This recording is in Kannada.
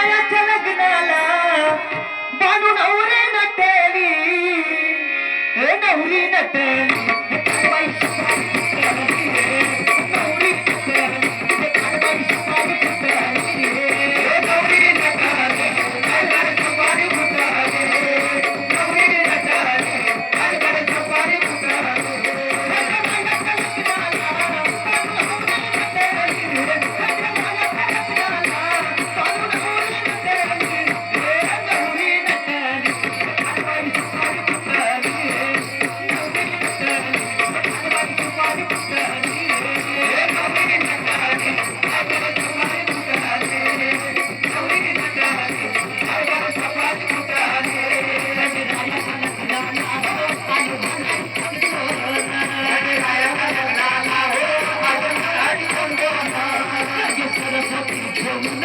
ಮಾಯ ಚಲಗ್ನಾಲ ಬಾನು ನವರಿನ ತೇಲಿ ಏ ನವರಿನ ತೇಲಿ